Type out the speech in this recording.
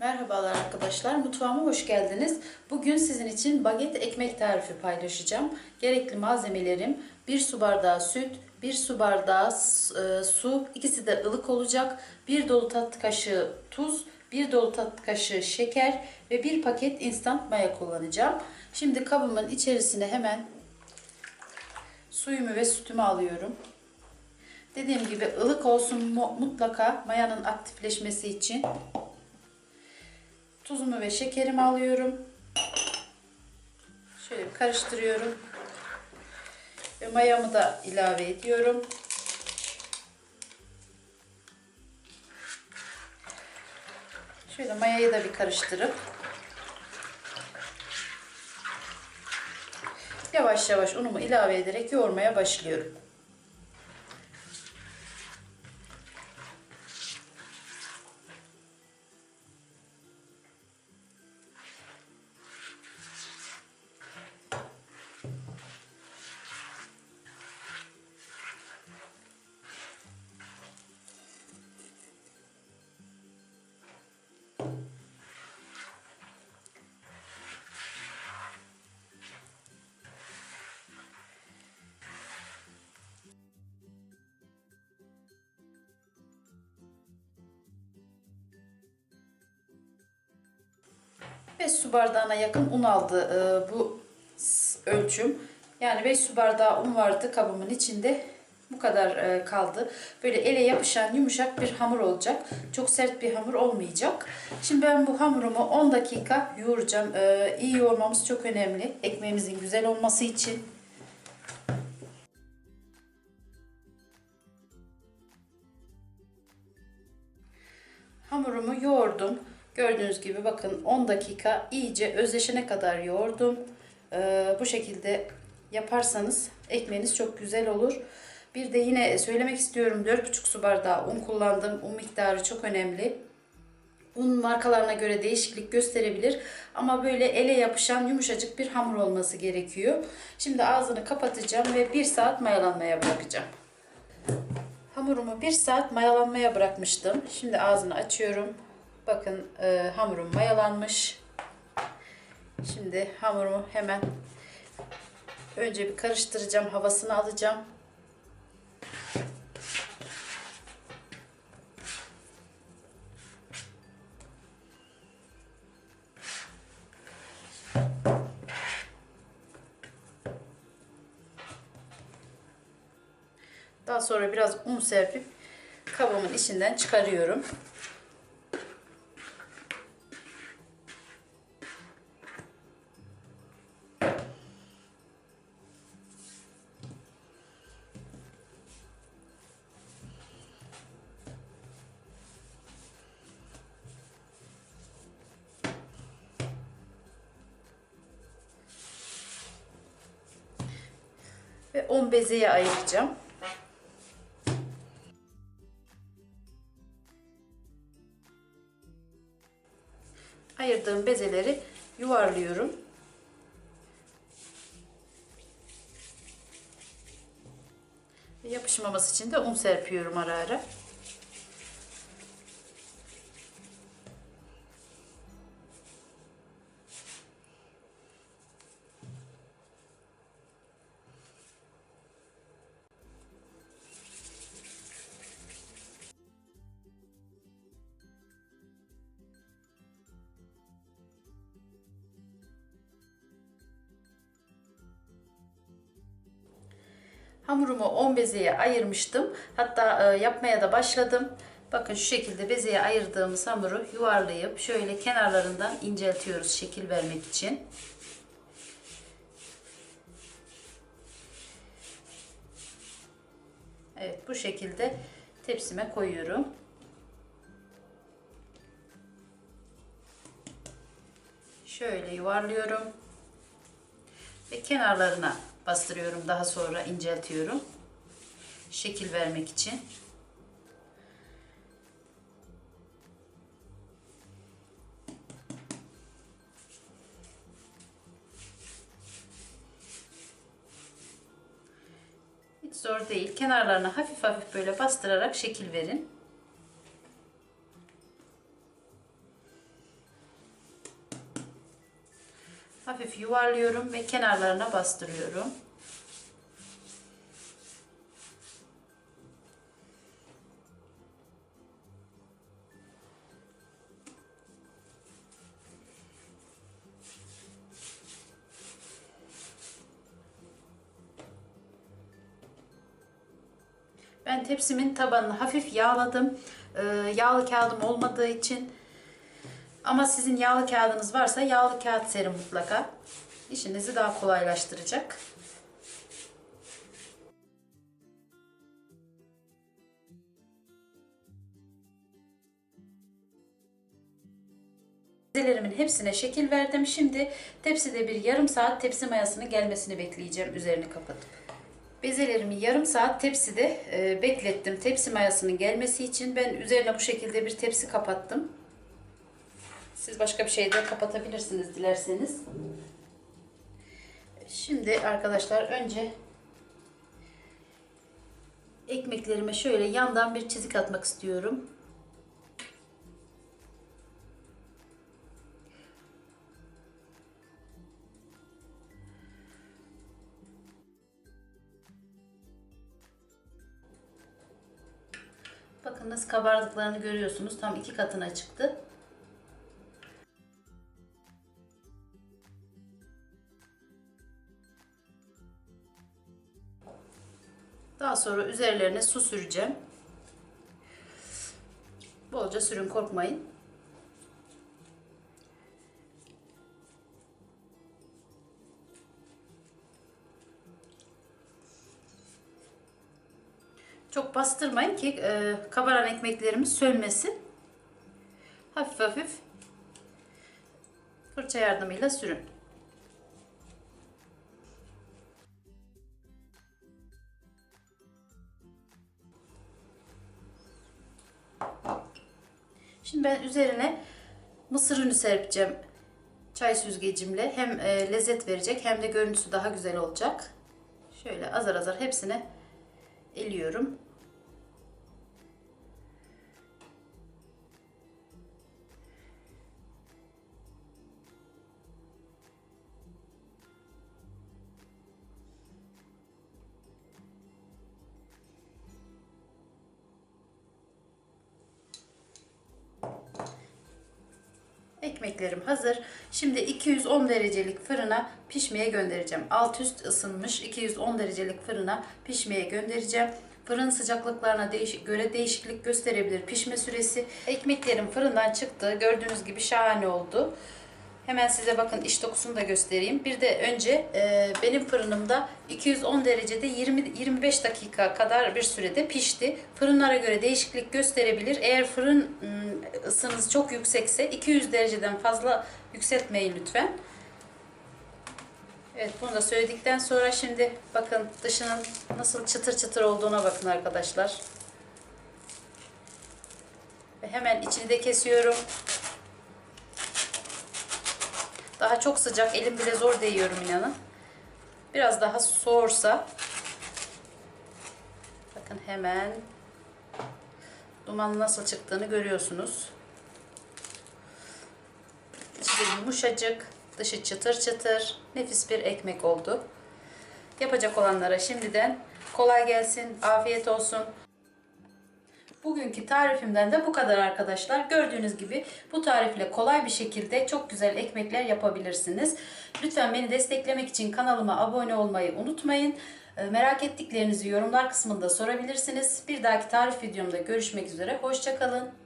Merhabalar arkadaşlar, mutfağıma hoş geldiniz. Bugün sizin için baget ekmek tarifi paylaşacağım. Gerekli malzemelerim 1 su bardağı süt, 1 su bardağı e, su, ikisi de ılık olacak, 1 dolu tatlı kaşığı tuz, 1 dolu tatlı kaşığı şeker ve 1 paket instant maya kullanacağım. Şimdi kabımın içerisine hemen suyumu ve sütümü alıyorum. Dediğim gibi ılık olsun mutlaka mayanın aktifleşmesi için. Tuzumu ve şekerimi alıyorum. Şöyle karıştırıyorum. Ve mayamı da ilave ediyorum. Şöyle mayayı da bir karıştırıp yavaş yavaş unumu ilave ederek yoğurmaya başlıyorum. Beş su bardağına yakın un aldı e, bu ölçüm. Yani 5 su bardağı un vardı kabımın içinde. Bu kadar e, kaldı. Böyle ele yapışan yumuşak bir hamur olacak. Çok sert bir hamur olmayacak. Şimdi ben bu hamurumu 10 dakika yoğuracağım. E, iyi yoğurmamız çok önemli. Ekmeğimizin güzel olması için. Hamurumu yoğurdum. Gördüğünüz gibi bakın 10 dakika iyice özleşene kadar yoğurdum. Ee, bu şekilde yaparsanız ekmeğiniz çok güzel olur. Bir de yine söylemek istiyorum 4,5 su bardağı un kullandım. Un miktarı çok önemli. Un markalarına göre değişiklik gösterebilir. Ama böyle ele yapışan yumuşacık bir hamur olması gerekiyor. Şimdi ağzını kapatacağım ve 1 saat mayalanmaya bırakacağım. Hamurumu 1 saat mayalanmaya bırakmıştım. Şimdi ağzını açıyorum. Bakın e, hamurum mayalanmış. Şimdi hamurumu hemen önce bir karıştıracağım. Havasını alacağım. Daha sonra biraz un serpip kabımın içinden çıkarıyorum. Ve 10 bezeye ayıracağım. ayırdığım bezeleri yuvarlıyorum. Yapışmaması için de un serpiyorum ara ara. Hamurumu 10 bezeye ayırmıştım. Hatta e, yapmaya da başladım. Bakın şu şekilde bezeye ayırdığımız hamuru yuvarlayıp şöyle kenarlarından inceltiyoruz şekil vermek için. Evet bu şekilde tepsime koyuyorum. Şöyle yuvarlıyorum. Ve kenarlarına bastırıyorum. Daha sonra inceltiyorum. Şekil vermek için. Hiç zor değil. Kenarlarına hafif hafif böyle bastırarak şekil verin. Hafif yuvarlıyorum ve kenarlarına bastırıyorum. Ben tepsimin tabanını hafif yağladım. Ee, yağlı kağıdım olmadığı için. Ama sizin yağlı kağıdınız varsa yağlı kağıt serin mutlaka. İşinizi daha kolaylaştıracak. Bezelerimin hepsine şekil verdim. Şimdi tepside bir yarım saat tepsi mayasının gelmesini bekleyeceğim üzerini kapatıp. Bezelerimi yarım saat tepside e, beklettim. Tepsi mayasının gelmesi için ben üzerine bu şekilde bir tepsi kapattım. Siz başka bir şey de kapatabilirsiniz dilerseniz. Şimdi arkadaşlar önce ekmeklerime şöyle yandan bir çizik atmak istiyorum. Bakın nasıl kabardıklarını görüyorsunuz. Tam iki katına çıktı. Sonra üzerlerine su süreceğim. Bolca sürün korkmayın. Çok bastırmayın ki e, kabaran ekmeklerimiz sönmesin. Hafif hafif fırça yardımıyla sürün. Şimdi ben üzerine mısır unu serpeceğim çay süzgecimle. Hem e, lezzet verecek hem de görüntüsü daha güzel olacak. Şöyle azar azar hepsine eliyorum. Ekmeklerim hazır. Şimdi 210 derecelik fırına pişmeye göndereceğim. Alt üst ısınmış 210 derecelik fırına pişmeye göndereceğim. Fırın sıcaklıklarına göre değişiklik gösterebilir pişme süresi. Ekmeklerim fırından çıktı. Gördüğünüz gibi şahane oldu. Hemen size bakın iç dokusunu da göstereyim. Bir de önce e, benim fırınımda 210 derecede 20-25 dakika kadar bir sürede pişti. Fırınlara göre değişiklik gösterebilir. Eğer fırın ım, ısınız çok yüksekse 200 dereceden fazla yükseltmeyin lütfen. Evet bunu da söyledikten sonra şimdi bakın dışının nasıl çıtır çıtır olduğuna bakın arkadaşlar. Ve hemen içini de kesiyorum. Daha çok sıcak. Elim bile zor değiyorum inanın. Biraz daha soğursa bakın hemen dumanın nasıl çıktığını görüyorsunuz. İçi yumuşacık, dışı çıtır çıtır, nefis bir ekmek oldu. Yapacak olanlara şimdiden kolay gelsin, afiyet olsun. Bugünkü tarifimden de bu kadar arkadaşlar. Gördüğünüz gibi bu tarifle kolay bir şekilde çok güzel ekmekler yapabilirsiniz. Lütfen beni desteklemek için kanalıma abone olmayı unutmayın. Ee, Merak ettiklerinizi yorumlar kısmında sorabilirsiniz. Bir dahaki tarif videomda görüşmek üzere. Hoşçakalın.